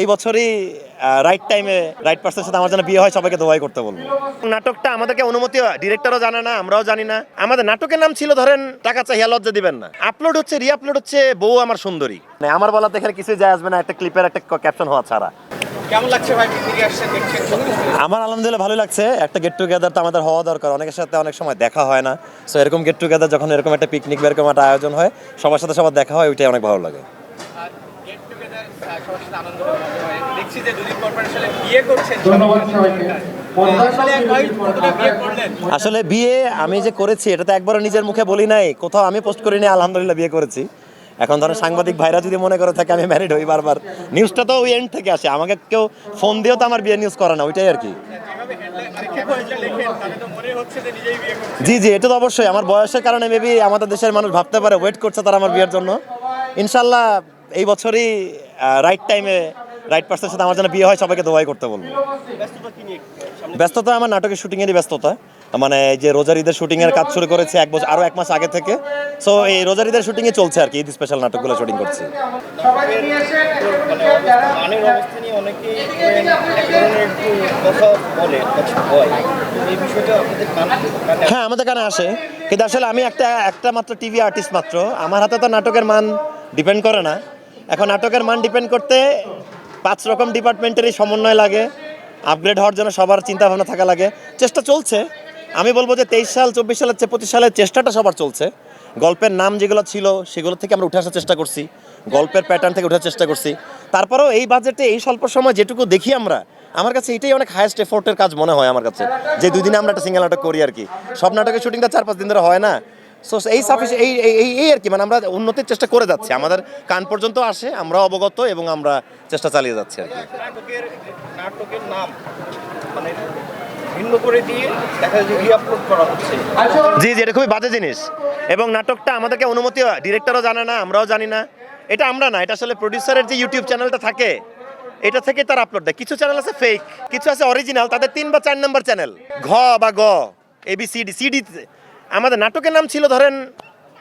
এই বছরই রাইট টাইমে রাইট পার্সনের সাথে আমার জন্য বিয়ে হয় সবাইকে দোয়াই করতে বলব। নাটকটা আমাদেরকে অনুমতি ডিরেক্টরও জানে না আমরাও জানি না। আমাদের নাটকের নাম ছিল ধরেন টাকা চাহিয়া লজ্জা দিবেন না। আপলোড হচ্ছে রিআপলোড হচ্ছে বউ আমার সুন্দরী। মানে আমার বলা এখানে কিছুই যায় আসবে না একটা ক্লিপের একটা ক্যাপশন হওয়া ছাড়া। কেমন লাগছে ভাই আসছেন দেখছেন? আমার আলহামদুলিল্লাহ ভালো লাগছে। একটা গেট টুগেদার তো আমাদের হওয়া দরকার অনেকের সাথে অনেক সময় দেখা হয় না। সো এরকম গেট টুগেদার যখন এরকম একটা পিকনিক বা এরকম একটা আয়োজন হয় সবার সাথে সবার দেখা হয় ওইটাই অনেক ভালো লাগে। সবার সাথে আনন্দ দেখছি যে দুদিন পর পর আসলে বিয়ে করছেন ধন্যবাদ সবাইকে। আসলে বিয়ে করলেন? আসলে বিয়ে আমি যে করেছি এটা তো একবারও নিজের মুখে বলি নাই। কোথাও আমি পোস্ট করিনি আলহামদুলিল্লাহ বিয়ে করেছি। এখন ধরো সাংবাদিক ভাইরা যদি মনে করে থাকে আমি ম্যারিড হই বারবার। নিউজটা তো ওই এন্ড থেকে আসে। আমাকে কেউ ফোন দিয়েও তো আমার বিয়ে নিউজ করে না ওইটাই আর কি। যেভাবে হেডলাইন ক্যাপশনটা লেখেন তাহলে তো হচ্ছে যে নিজেই বিয়ে করছেন জি জি এটা তো অবশ্যই। আমার বয়সের কারণে মেবি আমাদের দেশের মানুষ ভাবতে পারে ওয়েট করছে তারা আমার বিয়ের জন্য। ইনশাল্লাহ এই বছরই রাইট টাইমে রাইট পার্সনের সাথে আমার যেন বিয়ে হয় সবাইকে দোয়াই করতে বলব। ব্যস্ততা আমার নাটকের শুটিংয়েরই ব্যস্ততা। মানে যে রোজার ঈদের শুটিং এর কাজ শুরু করেছে এক বছর আরও এক মাস আগে থেকে। সো এই রোজার ঈদের শুটিং এ চলছে আর কি ঈদ স্পেশাল নাটকগুলো শুটিং করছি। হ্যাঁ। আমাদের কানে আসে। কিন্তু আসলে আমি একটা একটা মাত্র টিভি আর্টিস্ট মাত্র। আমার হাতে তো নাটকের মান ডিপেন্ড করে না। এখন নাটকের মান ডিপেন্ড করতে পাঁচ রকম ডিপার্টমেন্টেরই সমন্বয় লাগে আপগ্রেড হওয়ার জন্য সবার চিন্তা ভাবনা থাকা লাগে। চেষ্টা চলছে। আমি বলব যে তেইশ সাল, চব্বিশ সালের চেয়ে পঁচিশ সালের চেষ্টাটা সবার চলছে। গল্পের নাম যেগুলো ছিল, সেগুলো থেকে আমরা উঠে আসার চেষ্টা করছি। গল্পের প্যাটার্ন থেকে উঠার চেষ্টা করছি। তারপরেও এই বাজেটে এই স্বল্প সময় যেটুকু দেখি আমরা, আমার কাছে এটাই অনেক হায়েস্ট এফোর্টের কাজ মনে হয় আমার কাছে। যে দুই দিনে আমরা একটা সিঙ্গেল নাটক করি আর কি। সব নাটকের শুটিংটা চার পাঁচ দিন ধরে হয় না। সো এই সাফিস এই এই- এই আর কি মানে আমরা উন্নতির চেষ্টা করে যাচ্ছি। আমাদের কান পর্যন্ত আসে আমরা অবগত এবং আমরা চেষ্টা চালিয়ে যাচ্ছি আর কি। নাটকের নাটকের নাম মানে ভিন্ন করে দিয়ে দেখা যায় রিআপলোড করা হচ্ছে। জি জি এটা খুবই বাজে জিনিস। এবং নাটকটা আমাদেরকে অনুমতি ডিরেক্টরও জানে না আমরাও জানি না। এটা আমরা না এটা আসলে প্রডিউসারের যে ইউটিউব চ্যানেলটা থাকে এটা থেকে তার আপলোড দেয়। কিছু চ্যানেল আছে ফেক কিছু আছে অরিজিনাল তাদের তিন বা চার নম্বর চ্যানেল ঘ বা গ A B C D CD আমাদের নাটকের নাম ছিল, ধরেন,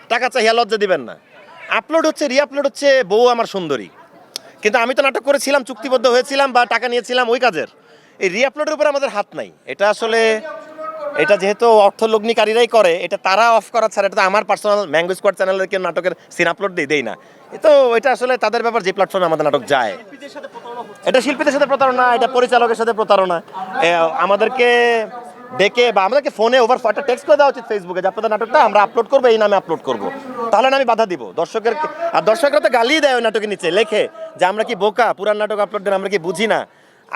টাকা চাহিয়া লজ্জা দিবেন না। আপলোড হচ্ছে রিআপলোড হচ্ছে, বউ আমার সুন্দরী। কিন্তু আমি তো নাটক করেছিলাম, চুক্তিবদ্ধ হয়েছিলাম বা টাকা নিয়েছিলাম ওই কাজের। এই রিআপলোডের উপর আমাদের হাত নাই। এটা আসলে, এটা যেহেতু অর্থলগ্নিকারীরাই করে, এটা তারা অফ করা ছাড়া, এটা তো আমার পার্সোনাল ম্যাঙ্গো স্কোয়াড চ্যানেলের কেউ নাটকের সিন আপলোড দিয়ে দেই না। তো, এটা আসলে তাদের ব্যাপার, যে প্ল্যাটফর্মে আমাদের নাটক যায়। এটা শিল্পীদের সাথে প্রতারণা, এটা পরিচালকের সাথে প্রতারণা। আমাদেরকে ডেকে বা আমাদেরকে ফোনে ওভার একটা টেক্সট করে দেওয়া উচিত ফেসবুকে যে আপনাদের নাটকটা আমরা আপলোড করব, এই নামে আপলোড করব। তাহলে আমি বাধা দিব। দর্শকের আর দর্শকরা তো গালিই দেয় ওই নাটকের নিচে, লেখে যে আমরা কি বোকা, পুরান নাটক আপলোড দেন, আমরা কি বুঝি না।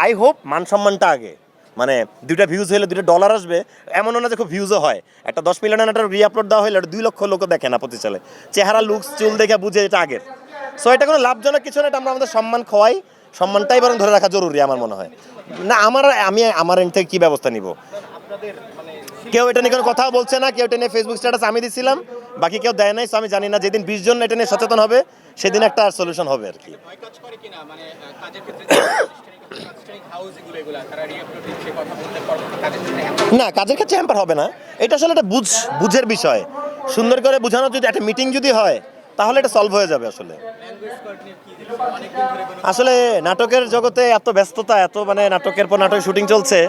আই হোপ মান সম্মানটা আগে। মানে দুইটা ভিউজ হলে দুইটা ডলার আসবে এমনও না যে খুব ভিউজও হয়। একটা দশ মিলিয়ন নাটক রি আপলোড দেওয়া হলে দুই লক্ষ লোক দেখে না প্রতি সালে চেহারা লুকস চুল দেখে বুঝে এটা আগের। সো এটা কোনো লাভজনক কিছু না, এটা আমরা আমাদের সম্মান খোয়াই। সম্মানটাই বরং ধরে রাখা জরুরি আমার মনে হয়। না, আমার, আমি, আমার এন্ড থেকে কি ব্যবস্থা নিব? কেউ এটা নিয়ে কোনো কথাও বলছে না কেউ এটা নিয়ে ফেসবুক স্ট্যাটাস আমি দিছিলাম বাকি কেউ দেয় নাই so আমি জানি না যেদিন বিশ জন এটা নিয়ে সচেতন হবে সেদিন একটা আর সলিউশন হবে আর কি। মানে না কাজের ক্ষেত্রে হ্যাম্পার হবে? না এটা আসলে একটা বুঝ বুঝের বিষয়। সুন্দর করে বোঝানো যদি একটা মিটিং যদি হয় তাহলে এটা সলভ হয়ে যাবে আসলে। আসলে নাটকের জগতে এত ব্যস্ততা এত মানে নাটকের পর নাটক শুটিং চলছে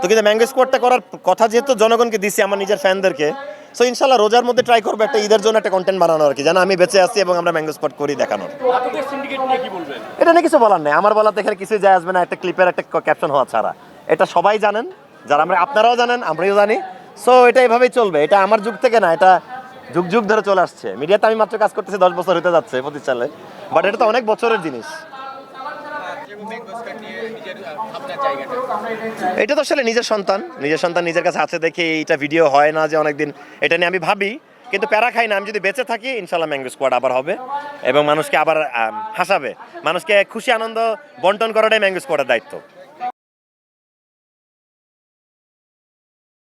তো কিন্তু ম্যাঙ্গো স্কোয়াডটা করার কথা যেহেতু জনগণকে দিছি আমার নিজের ফ্যানদেরকে সো ইনশাল্লাহ রোজার মধ্যে ট্রাই করব একটা ঈদের জন্য একটা কন্টেন্ট বানানো আর কি যেন আমি বেঁচে আছি এবং আমরা ম্যাঙ্গো স্পট করি দেখানোর। নাটকের সিন্ডিকেট নিয়ে কি বলবেন? এটা নিয়ে কিছু বলার নেই আমার বলাতে এখানে কিছুই যায় আসবে না একটা ক্লিপের একটা ক্যাপশন হওয়া ছাড়া। এটা সবাই জানেন যারা আমরা আপনারাও জানেন আমরাও জানি। সো এটা এভাবেই চলবে এটা আমার যুগ থেকে না এটা যুগ যুগ ধরে চলে আসছে। মিডিয়াতে আমি মাত্র কাজ করতেছি দশ বছর হতে যাচ্ছে প্রতি সালে বাট এটা তো অনেক বছরের জিনিস। এটা তো আসলে নিজের সন্তান। নিজের সন্তান নিজের কাছে আছে দেখে এইটা ভিডিও হয় না যে অনেকদিন। এটা নিয়ে আমি ভাবি, কিন্তু প্যারা খাই না। আমি যদি বেঁচে থাকি ইনশাল্লাহ ম্যাঙ্গো স্কোয়াড আবার হবে এবং মানুষকে আবার হাসাবে। মানুষকে খুশি, আনন্দ বন্টন করাটাই ম্যাঙ্গো স্কোয়াডের দায়িত্ব।